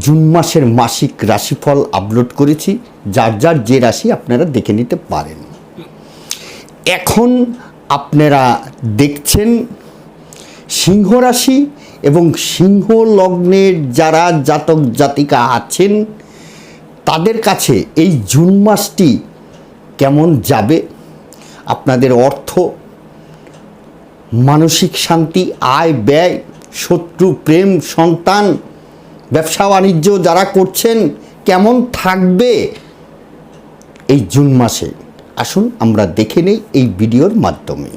June মাসের মাসিক রাশিফল আপলোড করেছি। যার যার যে রাশি আপনারা দেখে নিতে পারেন। এখন আপনারা দেখছেন সিংহ রাশি এবং সিংহ লগ্নের যারা জাতক জাতিকা আছেন, তাদের কাছে এই জুন মাসটি কেমন যাবে? আপনাদের অর্থ, মানসিক শান্তি, আয়, ব্যয়, শত্রু, প্রেম, সন্তান ব্যবসা বাণিজ্য যারা করছেন, কেমন থাকবে এই জুন মাসে? আসুন আমরা দেখে নেই এই ভিডিওর মাধ্যমে।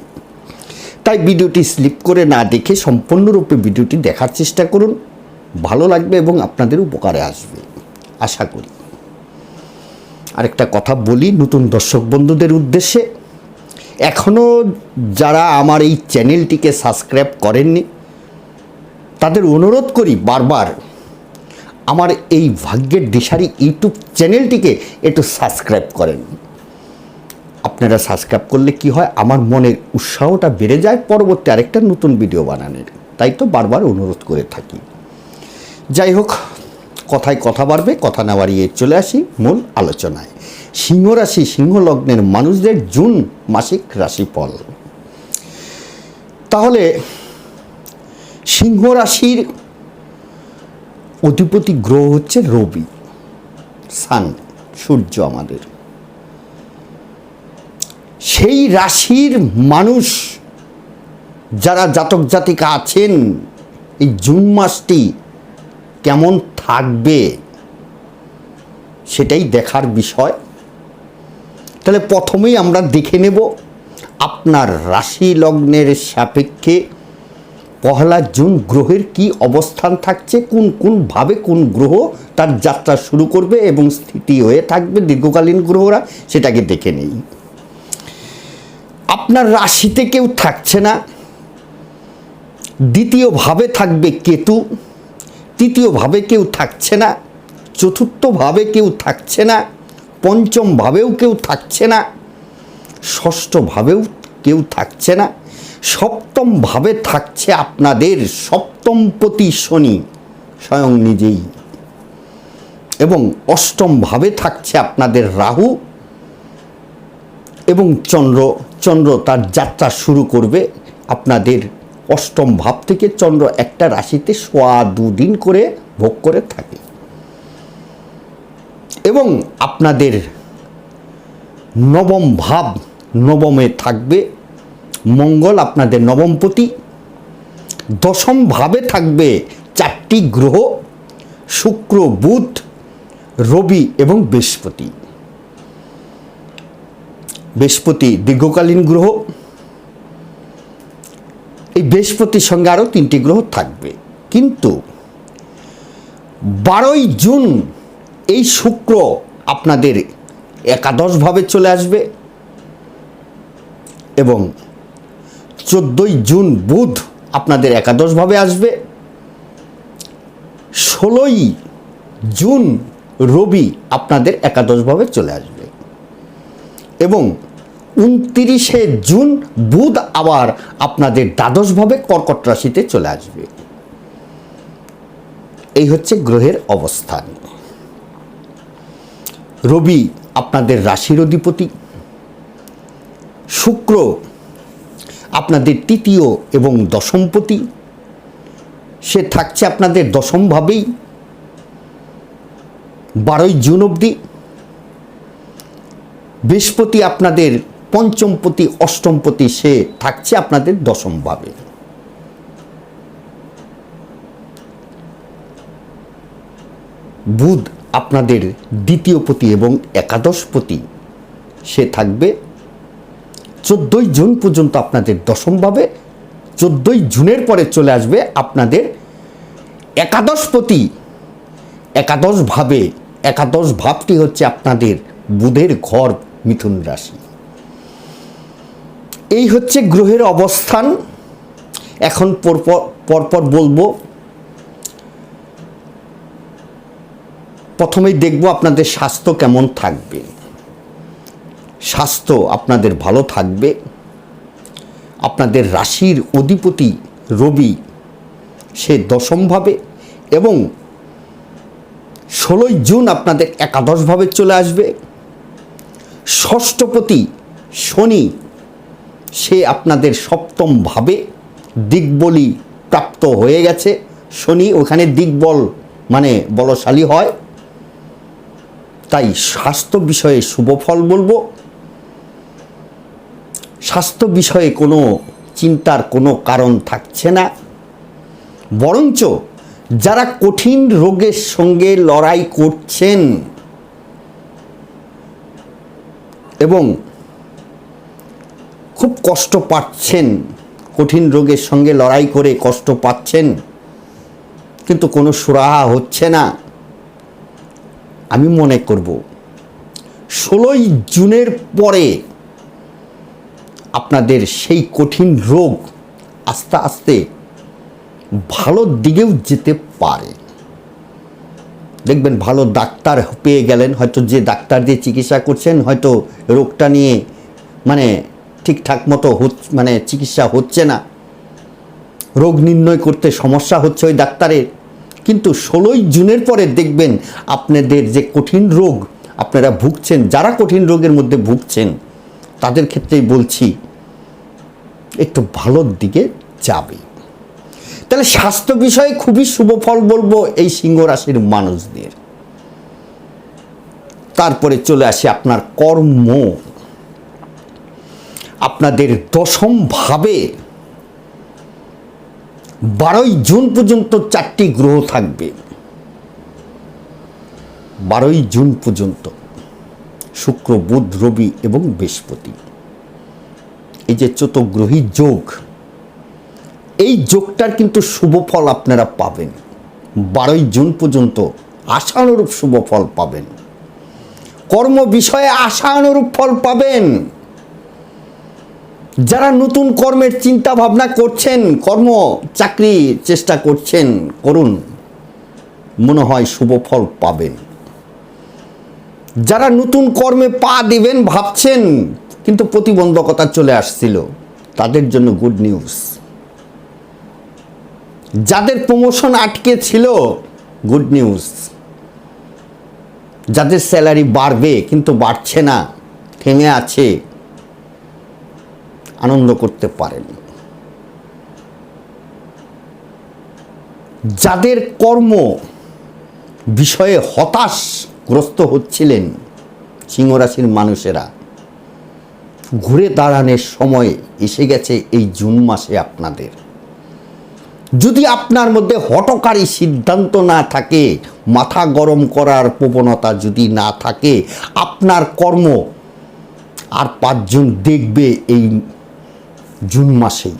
তাই ভিডিওটি স্লিপ করে না দেখে সম্পূর্ণরূপে ভিডিওটি দেখার চেষ্টা করুন। ভালো লাগবে এবং আপনাদের উপকারে আসবে। আশা করি। আরেকটা কথা বলি নতুন দর্শক বন্ধুদের উদ্দেশ্যে। এখনও যারা আমার এই চ্যানেলটিকে সাবস্ক্রাইব করেননি, তাদের অনুরোধ করি বারবার আমার এই ভাগ্যের দিশারি ইউটিউব চ্যানেলটিকে একটু সাবস্ক্রাইব করেন। আপনারা সাবস্ক্রাইব করলে কি হয়? আমার মনের উৎসাহটা বেড়ে যায়। পরবর্তী আরেকটা নতুন ভিডিও বানানোর। তাই তো বারবার অনুরোধ করে থাকি। যাই হোক, কথায় কথা বাড়বে, কথা না বাড়িয়ে চলে আসি মূল আলোচনায়। সিংহ রাশি সিংহ লগ্নের মানুষদের জুন মাসিক রাশিফল। তাহলে সিংহ রাশির অধিপতি গ্রহ হচ্ছে রবি, সান, সূর্য আমাদের। সেই রাশির মানুষ যারা জাতক জাতিকা আছেন, এই জুন মাসটি কেমন থাকবে সেটাই দেখার বিষয়। তাহলে প্রথমেই আমরা দেখে নেব আপনার রাশি লগ্নের সাপেক্ষে পহেলা জুন গ্রহের কি অবস্থান থাকছে, কোন কোন ভাবে কোন গ্রহ তার যাত্রা শুরু করবে এবং স্থিতি হয়ে থাকবে দীর্ঘকালীন গ্রহরা, সেটাকে দেখে নেই। আপনার রাশিতে কেউ থাকছে না। দ্বিতীয়ভাবে থাকবে কেতু। তৃতীয়ভাবে কেউ থাকছে না। চতুর্থভাবে কেউ থাকছে না। পঞ্চমভাবেও কেউ থাকছে না। ষষ্ঠভাবেও কেউ থাকছে না। সপ্তমভাবে থাকছে আপনাদের সপ্তমপতি শনি, স্বয়ং নিজেই। এবং অষ্টমভাবে থাকছে আপনাদের রাহু এবং চন্দ্র চন্দ্র তার যাত্রা শুরু করবে আপনাদের অষ্টম ভাব থেকে চন্দ্র একটা রাশিতে সোয়া দুদিন করে ভোগ করে থাকে। এবং আপনাদের নবম ভাব নবমে থাকবে মঙ্গল আপনাদের নবমপতি দশম ভাবে থাকবে চারটি গ্রহ, শুক্র, বুধ, রবি এবং বৃহস্পতি। বৃহস্পতি দীর্ঘকালীন গ্রহ। এই বৃহস্পতির সঙ্গে আরও তিনটি গ্রহ থাকবে। কিন্তু বারোই জুন এই শুক্র আপনাদের একাদশভাবে চলে আসবে এবং চোদ্দোই জুন বুধ আপনাদের একাদশভাবে আসবে। ষোলোই জুন রবি আপনাদের একাদশভাবে চলে আসবে। এবং উনতিরিশে জুন বুধ আবার আপনাদের দ্বাদশভাবে কর্কট রাশিতে চলে আসবে। এই হচ্ছে গ্রহের অবস্থান। রবি আপনাদের রাশির অধিপতি। শুক্র আপনাদের তৃতীয় এবং দশমপতি সে থাকছে আপনাদের দশমভাবেই বারোই জুন অবধি। বৃহস্পতি আপনাদের পঞ্চমপতি অষ্টমপতি সে থাকছে আপনাদের দশমভাবে বুধ আপনাদের দ্বিতীয়পতি এবং একাদশপতি সে থাকবে চোদ্দোই জুন পর্যন্ত আপনাদের দশমভাবে চোদ্দোই জুনের পরে চলে আসবে আপনাদের একাদশপতি একাদশভাবে একাদশ ভাবটি হচ্ছে আপনাদের বুধের ঘর মিথুন রাশি। এই হচ্ছে গ্রহের অবস্থান। এখন পরপর পরপর বলব, প্রথমেই দেখব আপনাদের স্বাস্থ্য কেমন থাকবে। স্বাস্থ্য আপনাদের ভালো থাকবে। আপনাদের রাশির অধিপতি রবি সে দশমভাবে এবং ষোলোই জুন আপনাদের একাদশভাবে চলে আসবে। ষষ্ঠপতি শনি সে আপনাদের সপ্তমভাবে দিকবলি প্রাপ্ত হয়ে গেছে। শনি ওখানে দিকবল মানে বলশালী হয়। তাই স্বাস্থ্য বিষয়ে শুভ ফল বলব। স্বাস্থ্য বিষয়ে কোনো চিন্তার কোনো কারণ থাকছে না। বরঞ্চ যারা কঠিন রোগের সঙ্গে লড়াই করছেন এবং খুব কষ্ট পাচ্ছেন, কঠিন রোগের সঙ্গে লড়াই করে কষ্ট পাচ্ছেন, কিন্তু কোনো সুরাহা হচ্ছে না। আমি মনে করব, ষোলোই জুনের পরে আপনাদের সেই কঠিন রোগ আস্তে আস্তে ভালোর দিকেও যেতে পারে। দেখবেন ভালো ডাক্তার পেয়ে গেলেন, হয়তো যে ডাক্তার দিয়ে চিকিৎসা করছেন, হয়তো রোগটা নিয়ে মানে ঠিকঠাক মতো মানে চিকিৎসা হচ্ছে না। রোগ নির্ণয় করতে সমস্যা হচ্ছে ওই ডাক্তারের। কিন্তু ষোলোই জুনের পরে দেখবেন আপনাদের যে কঠিন রোগ, আপনারা ভুগছেন, যারা কঠিন রোগের মধ্যে ভুগছেন তাদের ক্ষেত্রেই বলছি, একটু ভালোর দিকে যাবে। তাহলে স্বাস্থ্য বিষয়ে খুবই শুভ ফল বলব এই সিংহ রাশির মানুষদের। তারপরে চলে আসে আপনার কর্ম। আপনাদের দশম ভাবে বারোই জুন পর্যন্ত চারটি গ্রহ থাকবে। বারোই জুন পর্যন্ত। শুক্র, বুধ, রবি এবং বৃহস্পতি। এই যে চতুর্গ্রহী যোগ, এই যোগটার কিন্তু শুভ ফল আপনারা পাবেন। বারোই জুন পর্যন্ত আশানুরূপ শুভ ফল পাবেন। কর্ম বিষয়ে আশানুরূপ ফল পাবেন। যারা নতুন কর্মের চিন্তা ভাবনা করছেন, কর্ম, চাকরি, চেষ্টা করছেন, করুন। মনে হয় শুভ ফল পাবেন। যারা নতুন কর্মে পা দিবেন ভাবছেন, কিন্তু প্রতিবন্ধকতা চলে আসছিল, তাদের জন্য গুড নিউজ যাদের প্রমোশন আটকে ছিল গুড নিউজ যাদের স্যালারি বাড়বে, কিন্তু বাড়ছে না, থেমে আছে, আনন্দ করতে পারেন। যাদের কর্ম বিষয়ে হতাশগ্রস্ত হচ্ছিলেন সিংহরাশির মানুষেরা। ঘুরে দাঁড়ানোর সময় এসে গেছে এই জুন মাসে আপনাদের। যদি আপনার মধ্যে হটকারী সিদ্ধান্ত না থাকে, মাথা গরম করার প্রবণতা যদি না থাকে, আপনার কর্ম আর পাঁচজন দেখবে এই জুন মাসেই।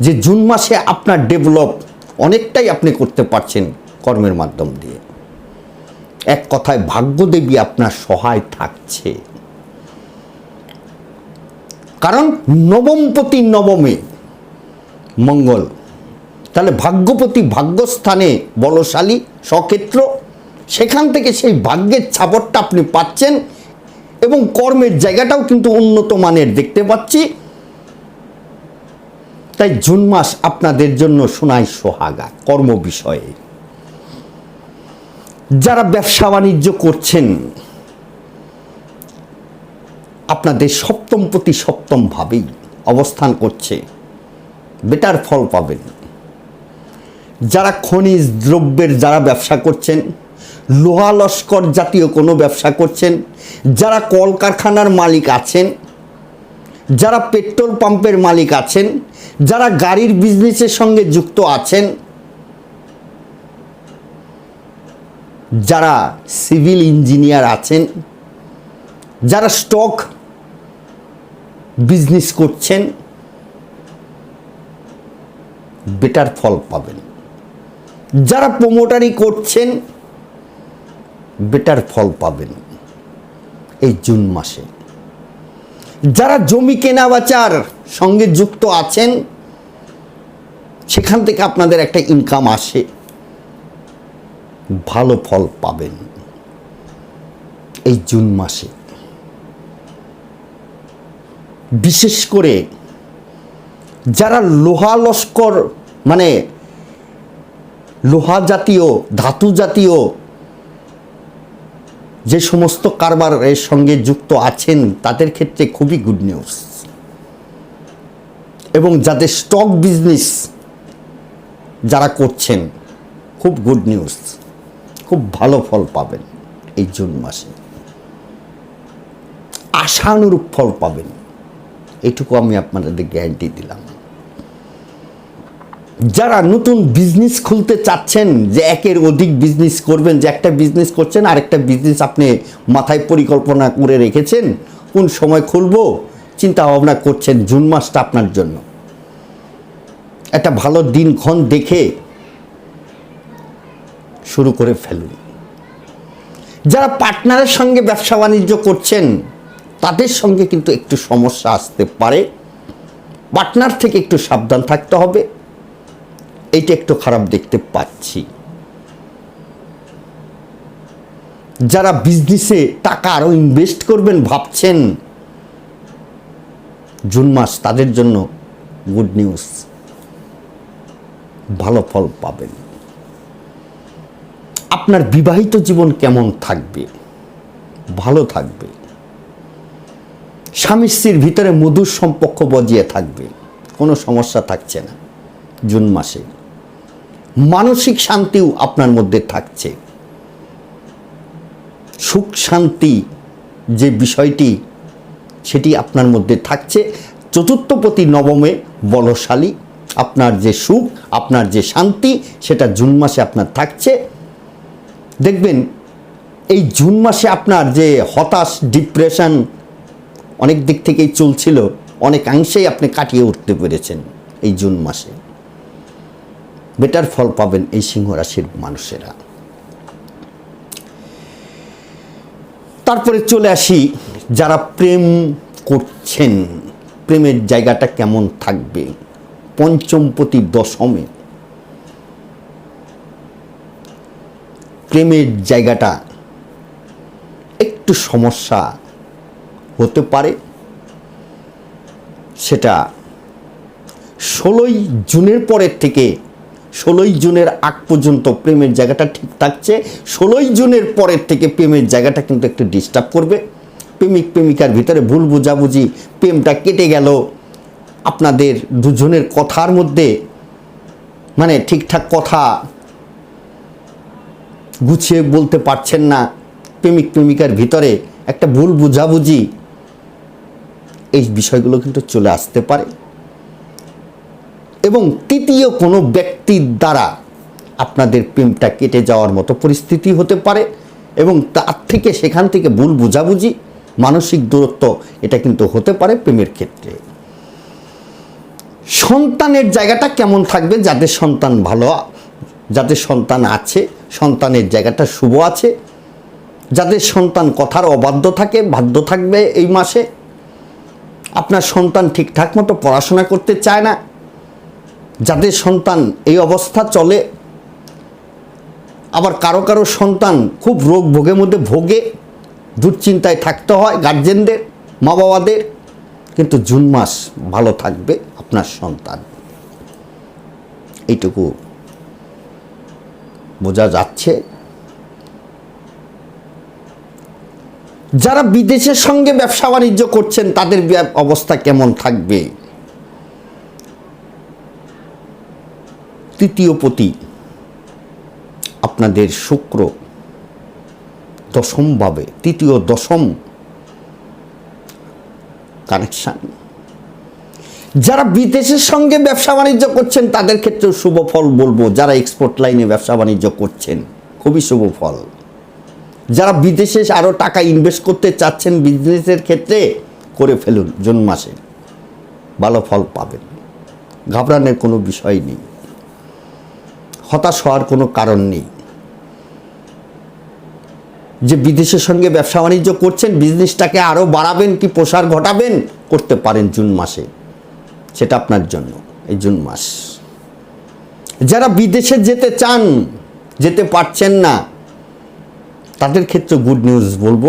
যে জুন মাসে আপনার ডেভেলপ অনেকটাই আপনি করতে পারছেন কর্মের মাধ্যম দিয়ে। এক কথায় ভাগ্যদেবী আপনার সহায় থাকছে। কারণ নবমপতি নবমে মঙ্গল। তাহলে ভাগ্যপতি ভাগ্যস্থানে বলশালী, সক্ষেত্র, সেখান থেকে সেই ভাগ্যের ছাপটটা আপনি পাচ্ছেন এবং কর্মের জায়গাটাও কিন্তু উন্নত মানের দেখতে পাচ্ছি। তাই জুন মাস আপনাদের জন্য শোনায় সোহাগা কর্ম বিষয়ে। যারা ব্যবসা বাণিজ্য করছেন, আপনাদের সপ্তম প্রতি সপ্তম ভাবেই অবস্থান করছে, বেটার ফল পাবেন। যারা খনিজ দ্রব্যের যারা ব্যবসা করছেন, লোহা লস্কর জাতীয় কোনো ব্যবসা করছেন, যারা কলকারখানার মালিক আছেন, যারা পেট্রোল পাম্পের মালিক আছেন, যারা গাড়ির বিজনেসের সঙ্গে যুক্ত আছেন যারা সিভিল ইঞ্জিনিয়ার আছেন, যারা স্টক বিজনেস করছেন, বেটার ফল পাবেন। যারা প্রমোটারি করছেন, বেটার ফল পাবেন এই জুন মাসে। যারা জমি কেনা বেচার সঙ্গে যুক্ত আছেন, সেখান থেকে আপনাদের একটা ইনকাম আসে। ভালো ফল পাবেন এই জুন মাসে। বিশেষ করে যারা লোহা লস্কর মানে লোহা জাতীয়, ধাতু জাতীয় যে সমস্ত কারবারের সঙ্গে যুক্ত আছেন, তাদের ক্ষেত্রে খুবই গুড নিউজ এবং যাদের স্টক বিজনেস যারা করছেন, খুব গুড নিউজ খুব ভালো ফল পাবেন এই জুন মাসে। আশানুরূপ ফল পাবেন। এটুকু আমি আপনাদের গ্যারান্টি দিলাম। যারা নতুন বিজনেস খুলতে চাচ্ছেন, যে একের অধিক বিজনেস করবেন, যে একটা বিজনেস করছেন, আরেকটা বিজনেস আপনি মাথায় পরিকল্পনা করে রেখেছেন, কোন সময় খুলবো চিন্তা ভাবনা করছেন জুন মাসটা আপনার জন্য। একটা ভালো দিনক্ষণ দেখে শুরু করে ফেলুন। যারা পার্টনারের সঙ্গে ব্যবসা বাণিজ্য করছেন, তাদের সঙ্গে কিন্তু একটু সমস্যা আসতে পারে। পার্টনার থেকে একটু সাবধান থাকতে হবে। এইটা একটু খারাপ দেখতে পাচ্ছি। যারা বিজনেসে টাকা আরও ইনভেস্ট করবেন ভাবছেন, জুন মাস তাদের জন্য গুড নিউজ ভালো ফল পাবেন। আপনার বিবাহিত জীবন কেমন থাকবে? ভালো থাকবে। স্বামী স্ত্রীর ভিতরে মধুর সম্পর্ক বজিয়ে থাকবে। কোনো সমস্যা থাকছে না। জুন মাসে। মানসিক শান্তিও আপনার মধ্যে থাকছে। সুখ শান্তি যে বিষয়টি, সেটি আপনার মধ্যে থাকছে। চতুর্থপতি নবমে বলশালী। আপনার যে সুখ, আপনার যে শান্তি, সেটা জুন মাসে আপনার থাকছে। দেখবেন, এই জুন মাসে আপনার যে হতাশ, ডিপ্রেশন অনেক দিক থেকেই চলছিল, অনেকাংশেই আপনি কাটিয়ে উঠতে পেরেছেন এই জুন মাসে। বেটার ফল পাবেন এই সিংহ রাশির মানুষেরা। তারপরে চলে আসি, যারা প্রেম করছেন, প্রেমের জায়গাটা কেমন থাকবে? পঞ্চমপতি দশমে প্রেমের জায়গাটা একটু সমস্যা হতে পারে। সেটা ষোলোই জুনের পরের থেকে, ষোলোই জুনের আগ পর্যন্ত প্রেমের জায়গাটা ঠিক থাকছে। ষোলোই জুনের পরের থেকে প্রেমের জায়গাটা কিন্তু একটু ডিস্টার্ব করবে। প্রেমিক, প্রেমিকার ভিতরে ভুল বুঝাবুঝি, প্রেমটা কেটে গেল। আপনাদের দুজনের কথার মধ্যে মানে ঠিকঠাক কথা গুছিয়ে বলতে পারছেন না প্রেমিক প্রেমিকার ভিতরে একটা ভুল বুঝাবুঝি। এই বিষয়গুলো কিন্তু চলে আসতে পারে। এবং তৃতীয় কোনো ব্যক্তির দ্বারা আপনাদের প্রেমটা কেটে যাওয়ার মতো পরিস্থিতি হতে পারে এবং তার থেকে সেখান থেকে ভুল বুঝাবুঝি, মানসিক দূরত্ব, এটা কিন্তু হতে পারে প্রেমের ক্ষেত্রে। সন্তানের জায়গাটা কেমন থাকবে? যাদের সন্তান ভালো, যাদের সন্তান আছে সন্তানের জায়গাটা শুভ আছে। যাদের সন্তান কথার অবাধ্য থাকে, বাধ্য থাকবে এই মাসে। আপনার সন্তান ঠিকঠাক মতো পড়াশোনা করতে চায় না। যাদের সন্তান এই অবস্থা চলে, আবার কারও কারও সন্তান খুব রোগ ভোগের মধ্যে ভোগে। দুশ্চিন্তায় থাকতে হয় গার্জেনদের মা বাবাদের কিন্তু জুন মাস ভালো থাকবে আপনার সন্তান। এইটুকু বোঝা যাচ্ছে। যারা বিদেশের সঙ্গে ব্যবসা বাণিজ্য করছেন, তাদের অবস্থা কেমন থাকবে? তৃতীয় পতি, আপনাদের শুক্র দশমভাবে তৃতীয় দশম কানেকশান যারা বিদেশের সঙ্গে ব্যবসা বাণিজ্য করছেন, তাদের ক্ষেত্রেও শুভ ফল বলব। যারা এক্সপোর্ট লাইনে ব্যবসা বাণিজ্য করছেন, খুবই শুভ ফল। যারা বিদেশে আরও টাকা ইনভেস্ট করতে চাচ্ছেন বিজনেসের ক্ষেত্রে করে ফেলুন জুন মাসে। ভালো ফল পাবেন। ঘাবড়ানোর কোনো বিষয় নেই। হতাশ হওয়ার কোনো কারণ নেই। যে বিদেশের সঙ্গে ব্যবসা বাণিজ্য করছেন বিজনেসটাকে আরও বাড়াবেন কি প্রসার ঘটাবেন, করতে পারেন জুন মাসে। সেটা আপনার জন্য, এই জুন মাস। যারা বিদেশে যেতে চান, যেতে পারছেন না, তাদের ক্ষেত্রে গুড নিউজ বলব।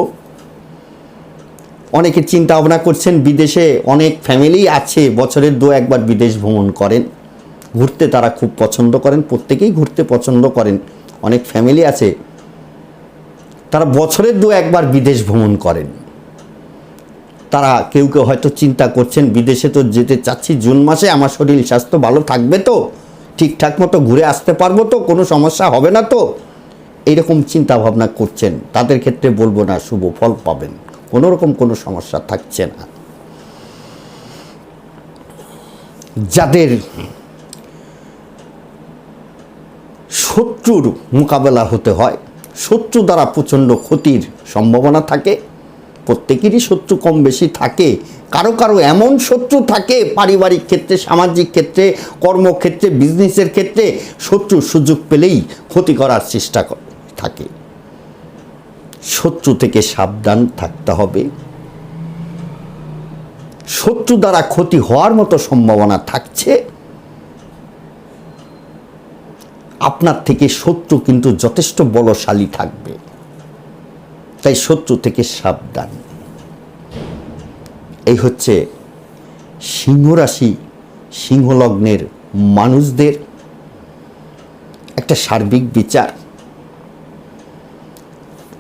অনেকে চিন্তা ভাবনা করছেন, বিদেশে অনেক ফ্যামিলি আছে, বছরের দু একবার বিদেশ ভ্রমণ করেন। ঘুরতে তারা খুব পছন্দ করেন, প্রত্যেকেই ঘুরতে পছন্দ করেন। অনেক ফ্যামিলি আছে, তারা বছরের দু একবার বিদেশ ভ্রমণ করেন। তারা কেউ কেউ হয়তো চিন্তা করছেন, বিদেশে তো যেতে চাচ্ছি, জুন মাসে আমার শরীর, স্বাস্থ্য ভালো থাকবে তো? ঠিকঠাক মতো ঘুরে আসতে পারব তো? কোনো সমস্যা হবে না তো? এইরকম চিন্তা ভাবনা করছেন। তাদের ক্ষেত্রে বলব না, শুভ ফল পাবেন। কোনো রকম কোনো সমস্যা থাকছে না। যাদের শত্রুর মোকাবেলা হতে হয়, শত্রু দ্বারা প্রচণ্ড ক্ষতির সম্ভাবনা থাকে প্রত্যেকেরই শত্রু কম বেশি থাকে। কারও কারও এমন শত্রু থাকে পারিবারিক ক্ষেত্রে, সামাজিক ক্ষেত্রে, কর্মক্ষেত্রে বিজনেসের ক্ষেত্রে শত্রু সুযোগ পেলেই ক্ষতি করার চেষ্টা থাকে। শত্রু থেকে সাবধান থাকতে হবে। শত্রু দ্বারা ক্ষতি হওয়ার মতো সম্ভাবনা থাকছে। আপনার থেকে শত্রু কিন্তু যথেষ্ট বলশালী থাকবে। তাই শত্রু থেকে সাবধান। এই হচ্ছে সিংহরাশি, সিংহলগ্নের মানুষদের একটা সার্বিক বিচার।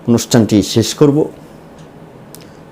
অনুষ্ঠানটি শেষ করব।